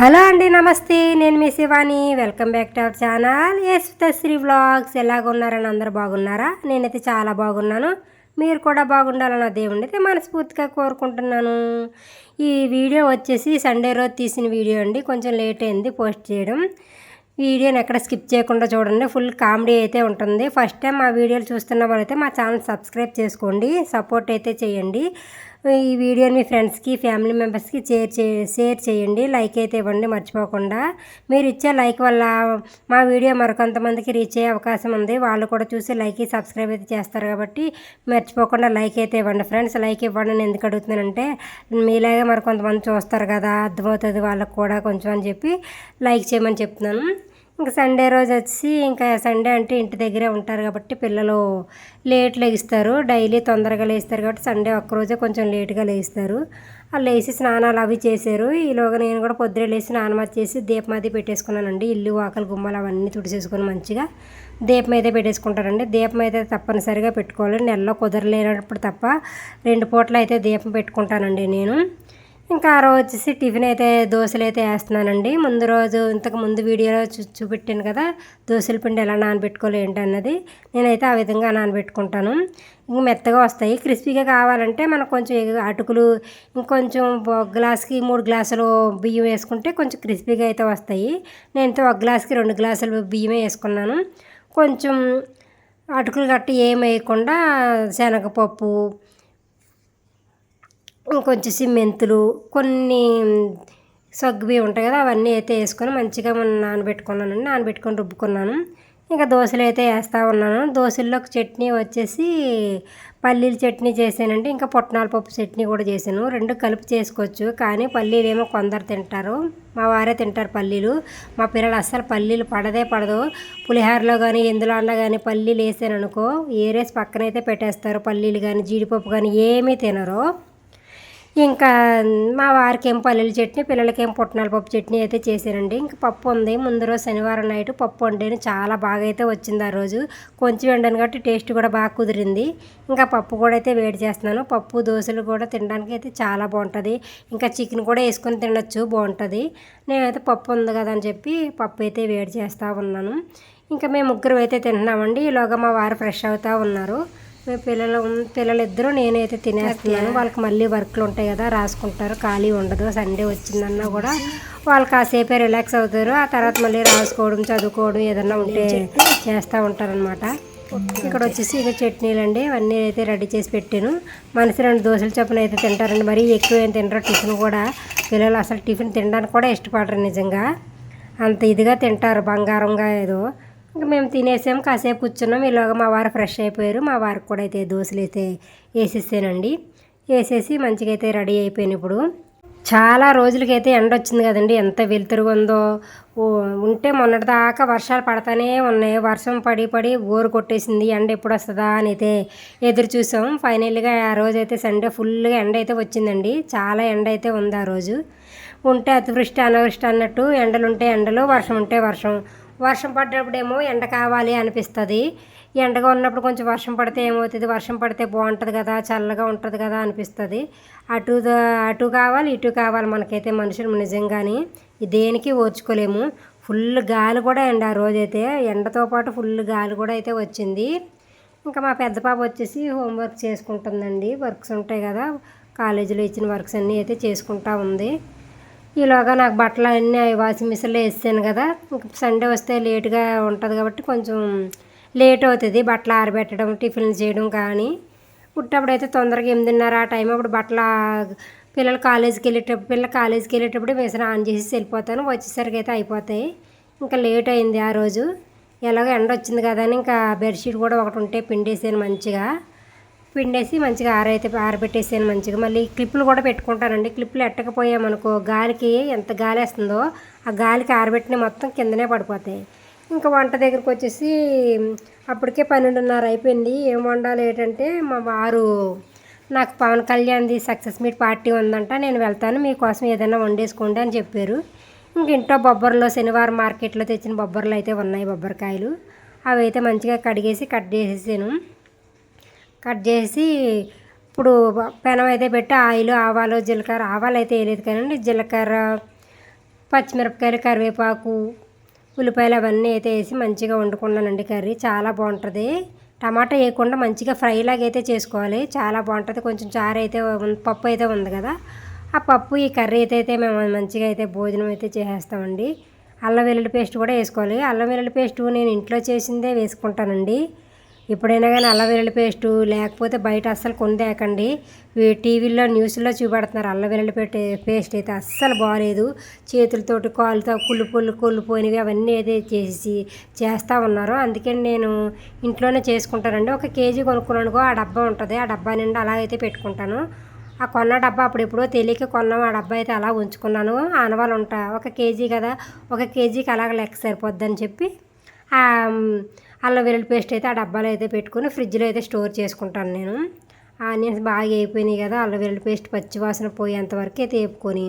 Hello అండి నమస్తే. నేను మీ Shivani. Welcome back to our channel. S Sri vlogs. ఎలాగున్నారని అందరూ బాగున్నారా? నేనైతే చాలా బాగున్నాను. మీరు కూడా బాగుండాలని ఆ దేవుడిని అయితే మనస్ఫూర్తిగా కోరుకుంటున్నాను. ఈ వీడియో వచ్చేసి సండే రోజు తీసిన వీడియో అండి. కొంచెం లేట్ అయింది పోస్ట్ చేయడం. వీడియోని ఎక్కడ స్కిప్ చేయకుండా చూడండి. ఫుల్ కామెడీ అయితే ఉంటుంది. ఫస్ట్ టైం మా వీడియోలు చూస్తున్న వాళ్ళైతే మా ఛానల్ సబ్స్క్రైబ్ చేసుకోండి. సపోర్ట్ అయితే చేయండి. ఈ వీడియోని మీ ఫ్రెండ్స్కి ఫ్యామిలీ మెంబర్స్కి షేర్ చే షేర్ చేయండి. లైక్ అయితే ఇవ్వండి మర్చిపోకుండా. మీరు ఇచ్చే లైక్ వల్ల మా వీడియో మరికొంతమందికి రీచ్ అయ్యే అవకాశం ఉంది. వాళ్ళు కూడా చూసి లైక్ సబ్స్క్రైబ్ అయితే చేస్తారు కాబట్టి మర్చిపోకుండా లైక్ అయితే ఇవ్వండి. ఫ్రెండ్స్ లైక్ ఇవ్వండి నేను ఎందుకు అడుగుతున్నానంటే మీలాగే మరికొంతమంది చూస్తారు కదా అర్థమవుతుంది వాళ్ళకి కూడా కొంచెం అని చెప్పి లైక్ చేయమని చెప్తున్నాను. ఇంకా సండే రోజు వచ్చి ఇంకా సండే అంటే ఇంటి దగ్గరే ఉంటారు కాబట్టి పిల్లలు లేట్ లేగిస్తారు. డైలీ తొందరగా లేస్తారు కాబట్టి సండే ఒక్కరోజే కొంచెం లేట్గా లేస్తారు. వాళ్ళు లేచి స్నానాలు అవి చేశారు. ఈలోగా నేను కూడా పొద్దున లేచి స్నానం అది చేసి దీపం అది పెట్టేసుకున్నానండి. ఇల్లు వాకలు గుమ్మలు అవన్నీ తుడిచేసుకొని మంచిగా దీపం అయితే పెట్టేసుకుంటారండి. దీపం అయితే తప్పనిసరిగా పెట్టుకోవాలి నెలలో కుదరలేనప్పుడు తప్ప రెండు పూటలు అయితే దీపం పెట్టుకుంటానండి నేను. ఇంకా ఆ రోజు వచ్చేసి టిఫిన్ అయితే దోశలు అయితే వేస్తున్నానండి. ముందు రోజు ఇంతకు ముందు వీడియోలో చూ చూపెట్టాను కదా దోశల పిండి ఎలా నానబెట్టుకోవాలి ఏంటి అన్నది. నేనైతే ఆ విధంగా నానబెట్టుకుంటాను. ఇంక మెత్తగా వస్తాయి. క్రిస్పీగా కావాలంటే మనకు కొంచెం అటుకులు ఇంకొంచెం ఒక గ్లాస్కి మూడు గ్లాసులు బియ్యం వేసుకుంటే కొంచెం క్రిస్పీగా అయితే వస్తాయి. నేనైతే ఒక గ్లాస్కి రెండు గ్లాసులు బియ్యమే వేసుకున్నాను. కొంచెం అటుకులు గట్టి ఏం వేయకుండా శనగపప్పు ఇంకొంచెం మెంతులు కొన్ని సగ్గుబి ఉంటాయి కదా అవన్నీ అయితే వేసుకొని మంచిగా మనం నానబెట్టుకున్నాను నానబెట్టుకొని రుబ్బుకున్నాను. ఇంకా దోశలు అయితే వేస్తూ ఉన్నాను. దోశల్లోకి చట్నీ వచ్చేసి పల్లీల చట్నీ చేశానండి. ఇంకా పుట్నాల పప్పు చట్నీ కూడా చేశాను. రెండు కలిపి చేసుకోవచ్చు కానీ పల్లీలు ఏమో కొందరు తింటారు. మా వారే తింటారు పల్లీలు. మా పిల్లలు అస్సలు పల్లీలు పడదే పడదు. పులిహోరలో కానీ ఎందులో అన్నా కానీ పల్లీలు వేసాను అనుకో ఏరేసి పక్కనైతే పెట్టేస్తారు. పల్లీలు కానీ జీడిపప్పు కానీ ఏమీ తినరు. ఇంకా మా వారికి ఏం పల్లెల చట్నీ పిల్లలకి ఏం పుట్నాల పప్పు చట్నీ అయితే చేశానండి. ఇంకా పప్పు ఉంది. ముందు రోజు శనివారం నైట్ పప్పు వండాను. చాలా బాగా అయితే వచ్చింది ఆ రోజు. కొంచెం వండాను కాబట్టి టేస్ట్ కూడా బాగా కుదిరింది. ఇంకా పప్పు కూడా అయితే వేడి చేస్తున్నాను. పప్పు దోశలు కూడా తినడానికి అయితే చాలా బాగుంటుంది. ఇంకా చికెన్ కూడా వేసుకొని తినచ్చు. బాగుంటుంది. నేనైతే పప్పు ఉంది కదా అని చెప్పి పప్పు అయితే వేడి చేస్తూ ఉన్నాను. ఇంకా మేము ముగ్గురు అయితే తింటున్నామండి. ఈలోగా మా వారు ఫ్రెష్ అవుతూ ఉన్నారు. పిల్లలు పిల్లలు ఇద్దరు నేనైతే తినేస్తున్నాను. వాళ్ళకి మళ్ళీ వర్క్లు ఉంటాయి కదా రాసుకుంటారు. ఖాళీ ఉండదు. సండే వచ్చిందన్నా కూడా వాళ్ళు కాసేపే రిలాక్స్ అవుతారు. ఆ తర్వాత మళ్ళీ రాసుకోవడం చదువుకోవడం ఏదన్నా ఉంటే చేస్తూ ఉంటారనమాట ఇక్కడ వచ్చేసి ఇక చట్నీలు అండి అవన్నీ అయితే రెడీ చేసి పెట్టాను. మనిషి రెండు దోశలు చొప్పున అయితే తింటారండి. మరీ ఎక్కువ ఏం తినరు. టిఫిన్ కూడా పిల్లలు అసలు టిఫిన్ తినడానికి కూడా ఇష్టపడరు నిజంగా. అంత ఇదిగా తింటారు. బంగారంగా ఏదో. ఇంకా మేము తినేసాం కాసేపు కూర్చున్నాం. ఈలోగా మా వారు ఫ్రెష్ అయిపోయారు. మా వారికి కూడా అయితే దోశలు అయితే వేసేసానండి వేసేసి మంచిగా అయితే రెడీ అయిపోయాను ఇప్పుడు. చాలా రోజులకైతే ఎండ వచ్చింది కదండి. ఎంత వెలుతురుగా ఉందో. ఉంటే మొన్నటిదాకా వర్షాలు పడతానే ఉన్నాయి. వర్షం పడి పడి బోరు కొట్టేసింది. ఎండ ఎప్పుడు వస్తుందా అని అయితే ఎదురు చూసాం. ఫైనల్గా ఆ రోజు అయితే సండే ఫుల్గా ఎండ అయితే వచ్చిందండి. చాలా ఎండ అయితే ఉంది ఆ రోజు. ఉంటే అతివృష్టి అనావృష్టి అన్నట్టు ఎండలు ఉంటే ఎండలు వర్షం ఉంటే వర్షం. వర్షం పడ్డప్పుడేమో ఎండ కావాలి అనిపిస్తుంది. ఎండగా ఉన్నప్పుడు కొంచెం వర్షం పడితే ఏమవుతుంది? వర్షం పడితే బాగుంటుంది కదా చల్లగా ఉంటుంది కదా అనిపిస్తుంది. అటు అటు కావాలి ఇటు కావాలి మనకైతే మనుషులు నిజంగానే దేనికి ఓర్చుకోలేము. ఫుల్ గాలి కూడా ఎండ ఆ రోజైతే. ఎండతో పాటు ఫుల్ గాలి కూడా అయితే వచ్చింది. ఇంకా మా పెద్ద పాప వచ్చేసి హోంవర్క్ చేసుకుంటుందండి. వర్క్స్ ఉంటాయి కదా కాలేజీలో ఇచ్చిన వర్క్స్ అన్నీ అయితే చేసుకుంటా ఉంది. ఈలోగా నాకు బట్టలు అన్నీ వాషింగ్ మిషన్లో వేసాను కదా. సండే వస్తే లేటుగా ఉంటుంది కాబట్టి కొంచెం లేట్ అవుతుంది బట్టలు ఆరబెట్టడం టిఫిన్లు చేయడం కానీ. పుట్టినప్పుడు అయితే తొందరగా ఎనిమిదిన్నర ఆ టైం అప్పుడు బట్టలు పిల్లలు కాలేజీకి వెళ్ళేటప్పుడు పిల్లలు కాలేజీకి వెళ్ళేటప్పుడు మిషన్ ఆన్ చేసి వెళ్ళిపోతాను. వచ్చేసరికి అయితే అయిపోతాయి. ఇంకా లేట్ అయింది ఆ రోజు. ఎలాగో ఎండ వచ్చింది కదా అని ఇంకా బెడ్షీట్ కూడా ఒకటి ఉంటే పిండేసాను మంచిగా. పిండేసి మంచిగా ఆరైతే ఆరబెట్టేసాను మంచిగా. మళ్ళీ క్లిప్పులు కూడా పెట్టుకుంటానండి. క్లిప్పులు ఎట్టకపోయామనుకో గాలికి ఎంత గాలి వేస్తుందో ఆ గాలికి ఆరబెట్టిన మొత్తం కిందనే పడిపోతాయి. ఇంకా వంట దగ్గరికి వచ్చేసి అప్పటికే పన్నెండున్నర అయిపోయింది. ఏం వండాలి ఏంటంటే మా వారు నాకు పవన్ కళ్యాణ్ది సక్సెస్ మీట్ పార్టీ ఉందంట నేను వెళ్తాను మీకోసం ఏదైనా వండేసుకోండి అని చెప్పారు. ఇంక ఇంట్లో బొబ్బర్లో శనివారం మార్కెట్లో తెచ్చిన బొబ్బర్లు అయితే ఉన్నాయి బొబ్బరికాయలు. అవి అయితే మంచిగా కడిగేసి కట్ చేసేసాను. కట్ చేసి ఇప్పుడు పెనం అయితే పెట్టి ఆయిల్ ఆవాలు జీలకర్ర ఆవాలు అయితే వేయలేదు కానీ జీలకర్ర పచ్చిమిరపకాయలు కరివేపాకు ఉల్లిపాయలు అవన్నీ అయితే వేసి మంచిగా వండుకున్నానండి కర్రీ. చాలా బాగుంటుంది. టమాటా వేయకుండా మంచిగా ఫ్రై లాగా అయితే చేసుకోవాలి. చాలా బాగుంటుంది. కొంచెం చారు అయితే పప్పు అయితే ఉంది కదా. ఆ పప్పు ఈ కర్రీ అయితే అయితే మేము మంచిగా అయితే భోజనం అయితే చేసేస్తామండి. అల్లం వెల్లుల్లి పేస్ట్ కూడా వేసుకోవాలి. అల్లం వెల్లుల్లి పేస్ట్ నేను ఇంట్లో చేసిందే వేసుకుంటానండి. ఎప్పుడైనా కానీ అల్లం వెల్లుల్లి పేస్టు లేకపోతే బయట అస్సలు కొందేకండి టీవీలో టీవీల్లో న్యూస్లో చూపెడుతున్నారు అల్లం వెల్లుల్లి పేస్ట్ అయితే అస్సలు బాగాలేదు చేతులతోటి కాలుతో కుళ్ళు పుల్లు కుళ్ళిపోయినవి అవన్నీ అయితే చేసి చేస్తూ ఉన్నారు. అందుకని నేను ఇంట్లోనే చేసుకుంటానండి. ఒక కేజీ కొనుక్కున్నానుకో ఆ డబ్బా ఉంటుంది. ఆ డబ్బా నిండా అలా అయితే పెట్టుకుంటాను. ఆ కొన్న డబ్బా అప్పుడు ఎప్పుడో తెలియక కొన్నాం. ఆ డబ్బా అయితే అలా ఉంచుకున్నాను. ఆనవాళ్ళు ఉంటా ఒక కేజీ కదా ఒక కేజీకి అలాగ లెక్క సరిపోద్దని చెప్పి అల్లం వెల్లుల్లి పేస్ట్ అయితే ఆ డబ్బాలో అయితే పెట్టుకుని ఫ్రిడ్జ్లో అయితే స్టోర్ చేసుకుంటాను నేను. ఆనియన్స్ బాగా అయిపోయినాయి కదా అల్లం వెల్లుల్లి పేస్ట్ పచ్చివాసన పోయేంతవరకు అయితే వేపుకొని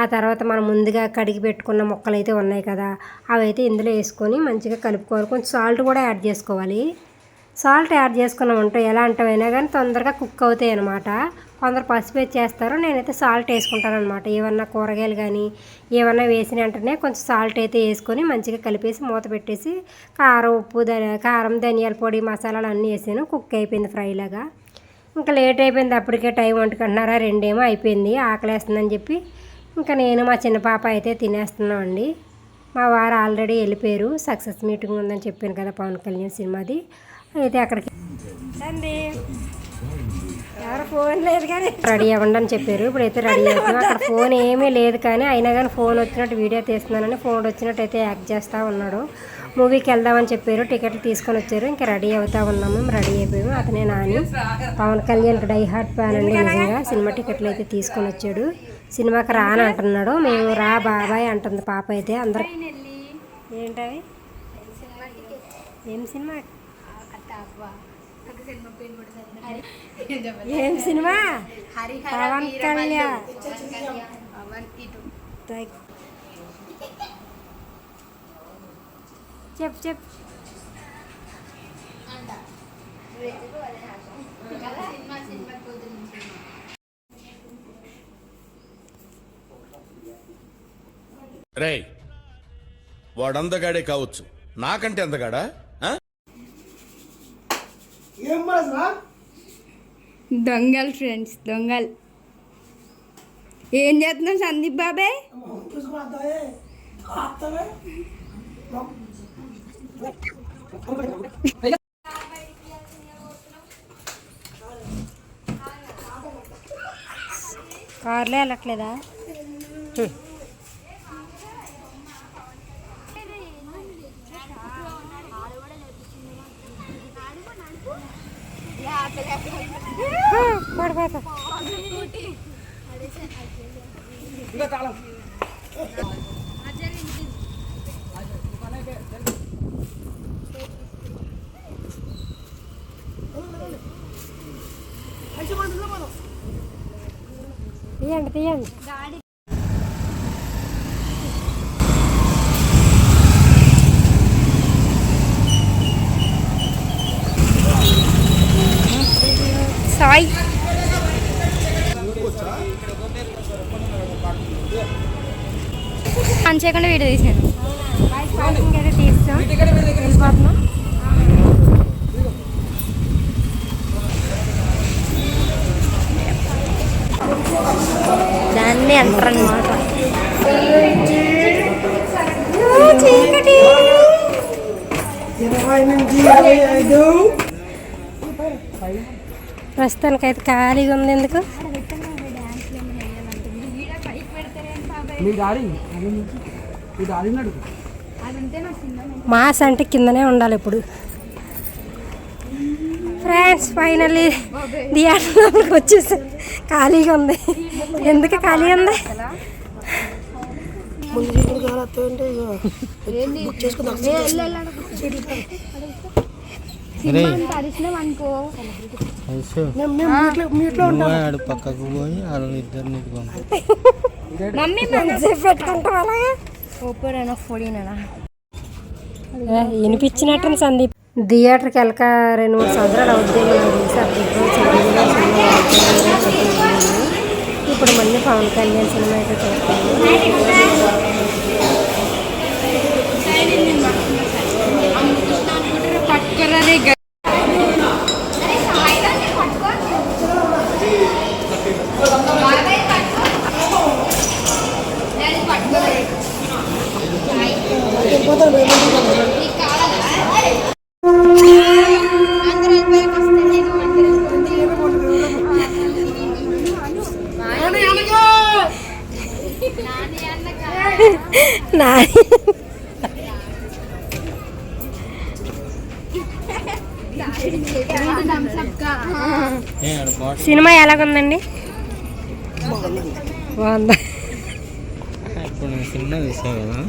ఆ తర్వాత మనం ముందుగా కడిగి పెట్టుకున్న ముక్కలు అయితే ఉన్నాయి కదా అవి అయితే ఇందులో వేసుకొని మంచిగా కలుపుకోవాలి. కొంచెం సాల్ట్ కూడా యాడ్ చేసుకోవాలి. సాల్ట్ యాడ్ చేసుకున్నామంటే ఎలా అంటవైనా కానీ తొందరగా కుక్ అవుతాయి అనమాట కొందరు పసుపు చేస్తారు. నేనైతే సాల్ట్ వేసుకుంటాను అనమాట ఏమన్నా కూరగాయలు కానీ ఏమన్నా వేసిన వెంటనే కొంచెం సాల్ట్ అయితే వేసుకొని మంచిగా కలిపేసి మూత పెట్టేసి కారం ఉప్పు కారం ధనియాల పొడి మసాలాలు అన్నీ వేసాను. కుక్ అయిపోయింది ఫ్రైలాగా ఇంకా లేట్ అయిపోయింది. అప్పటికే టైం వండుకుంటున్నారా? రెండేమో అయిపోయింది. ఆకలేస్తుందని చెప్పి ఇంకా నేను మా చిన్న పాప అయితే తినేస్తున్నాం అండి మా వారు ఆల్రెడీ వెళ్ళిపోయారు. సక్సెస్ మీటింగ్ ఉందని చెప్పాను కదా పవన్ కళ్యాణ్ సినిమాది. అయితే అక్కడికి ఎవరు ఫోన్ లేదు కానీ రెడీ అవ్వండి అని చెప్పారు. ఇప్పుడైతే రెడీ అవుతున్నాం. అక్కడ ఫోన్ ఏమీ లేదు కానీ అయినా కానీ ఫోన్ వచ్చినట్టు వీడియో తీస్తున్నానని ఫోన్ వచ్చినట్టు అయితే యాక్ట్ చేస్తూ ఉన్నాడు. మూవీకి వెళ్దామని చెప్పారు. టికెట్లు తీసుకొని వచ్చారు. ఇంకా రెడీ అవుతా ఉన్నాము రెడీ అయిపోయాము. అతనే Nani. Pawan Kalyan die hard fan అండి నిజంగా. సినిమా టికెట్లు అయితే తీసుకొని వచ్చాడు. సినిమాకి రాని అంటున్నాడు. మేము రా బాబాయ్ అంటుంది పాప అయితే. అందరు ఏంటవి? ఏం సినిమా? ఏం సినిమా? పవన్ కళ్యాణ్. చెప్పు చెప్పు. రేయ్ వాడందగాడే కావచ్చు. నాకంటే అందగాడా? ఆ? ఏం దొంగలు ఫ్రెండ్స్ దొంగలు. ఏం చేస్తున్నాం సందీప్ బాబాయ్? కార్లో వెళ్ళట్లేదా? కార్లే వెళ్ళట్లేదా పడిపోతా తీయండి తీయండి చేయకుండా వీడియో తీసాను పార్కింగ్ అయితే తీస్తాం వెళ్ళిపోతున్నాం దాన్ని అంటారనమాట చీకటి. అయితే ప్రస్తుతానికైతే ఖాళీగా ఉంది ఎందుకు? మీ డాడీ మాస్ అంటే కిందనే ఉండాలి ఇప్పుడు. ఫ్రెండ్స్ ఫైనల్లీ థియేటర్లోకి వచ్చేసి ఖాళీగా ఉంది. ఎందుకు ఖాళీ ఉంది? పక్కకు పోయి మమ్మీ ఎంతసేపు పెట్టుకుంటాం అలాగా? సూపర్ అయినా వినిపించినట్టు సందీప్. థియేటర్కి వెళ్ళక రెండు మూడు సంవత్సరాలు అవుతుంది. ఇప్పుడు మళ్ళీ పవన్ కళ్యాణ్ సినిమా అయితే చూస్తాను.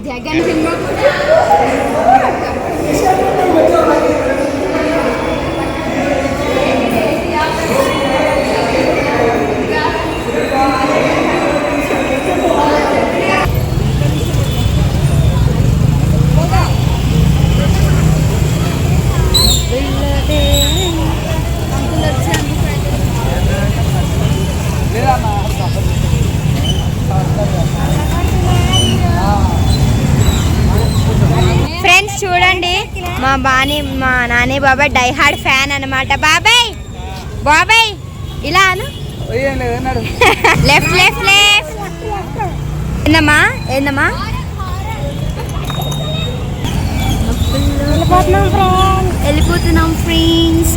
జగన్ సినిమా బాని మా నాని బాబాయ్ డై హార్డ్ ఫ్యాన్ అన్నమాట. బాబాయ్! బాబాయ్! ఇలా అను. Left left left. ఏందమ్మా? ఏందమ్మా? వెళ్ళిపోతున్నాం ఫ్రెండ్స్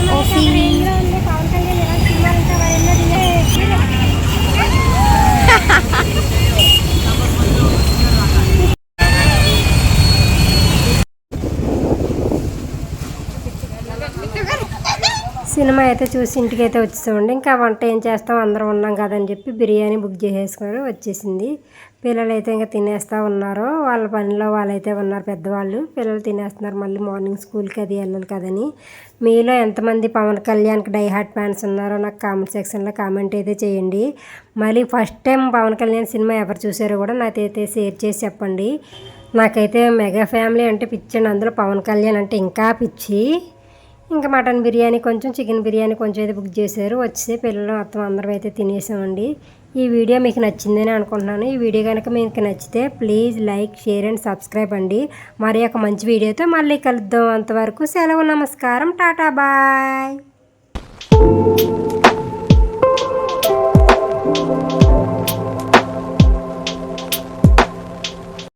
సినిమా అయితే చూసి ఇంటికి అయితే వచ్చేసామండి. ఇంకా వంట ఏం చేస్తాం? అందరం ఉన్నాం కదని చెప్పి బిర్యానీ బుక్ చేసేసుకున్నారు వచ్చేసింది. పిల్లలు అయితే ఇంకా తినేస్తూ ఉన్నారు. వాళ్ళ పనిలో వాళ్ళైతే ఉన్నారు పెద్దవాళ్ళు. పిల్లలు తినేస్తున్నారు. మళ్ళీ మార్నింగ్ స్కూల్కి అది వెళ్ళాలి కదని. మీలో ఎంతమంది పవన్ కళ్యాణ్కి డైహార్ట్ ఫ్యాన్స్ ఉన్నారో నాకు కామెంట్ సెక్షన్లో కామెంట్ అయితే చేయండి. మళ్ళీ first time Pawan Kalyan cinema ఎవరు చూసారో కూడా నాకైతే షేర్ చేసి చెప్పండి. నాకైతే మెగా ఫ్యామిలీ అంటే పిచ్చండి. అందులో పవన్ కళ్యాణ్ అంటే ఇంకా పిచ్చి. ఇంకా మటన్ బిర్యానీ కొంచెం చికెన్ బిర్యానీ కొంచెం అయితే బుక్ చేశారు. వచ్చే పిల్లలు మొత్తం అందరం అయితే తినేసామండి. ఈ వీడియో మీకు నచ్చిందని అనుకుంటున్నాను. ఈ వీడియో కనుక మీకు నచ్చితే please like share and subscribe అండి. మరి ఒక మంచి వీడియోతో మళ్ళీ కలుద్దాం అంతవరకు సెలవు నమస్కారం టాటా బాయ్.